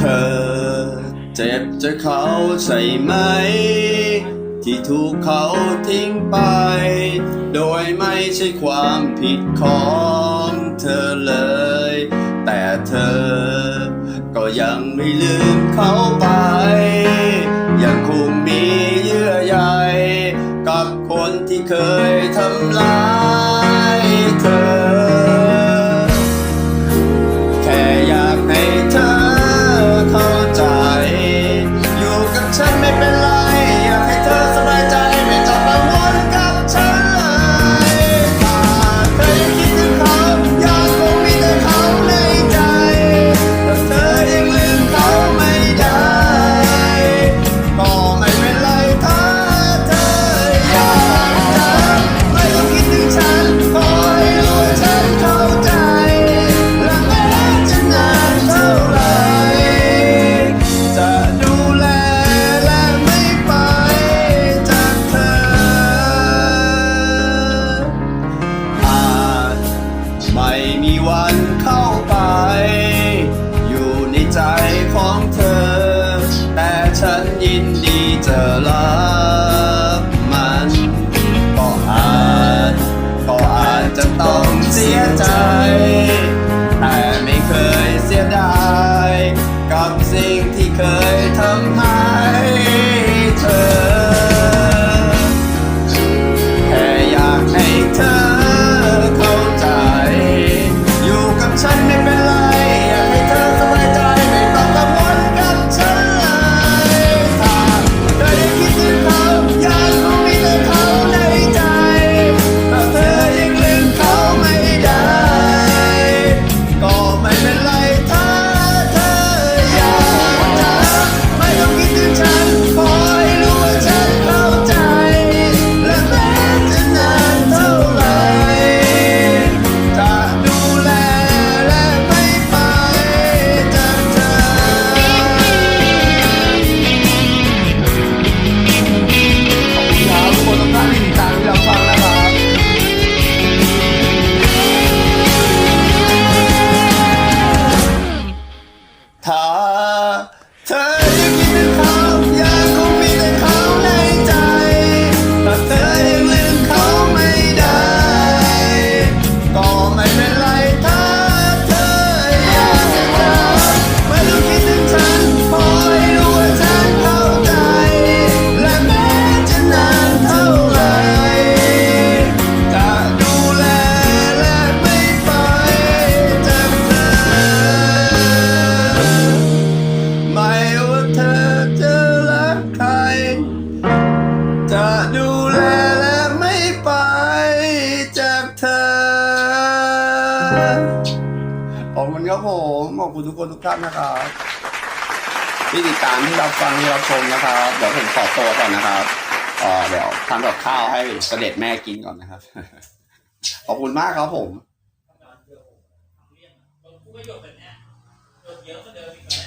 เธอเจ็บจะเขาใช่ไหม ที่ถูกเขาทิ้งไป โดยไม่ใช่ความผิดของเธอเลย แต่เธอ ก็ยังไม่ลืมเขาไป ยังคงมีเยื่อใยกับคนที่เคย วันเข้าไป อยู่ในใจของเธอ แต่ฉันยินดีจะรับมัน ก็อาจ ก็อาจจะต้องเสียใจ แต่ไม่เคยเสียดาย กับสิ่งที่เคย คุณทุกคนทุกท่านนะครับที่ติดตามที่เราฟังที่เราชมนะครับเดี๋ยวผมขอตัวก่อนนะครับเดี๋ยวทำกับข้าวให้เสด็จแม่กินก่อนนะครับ ขอบคุณมากครับผมเยอะก็เดินอีก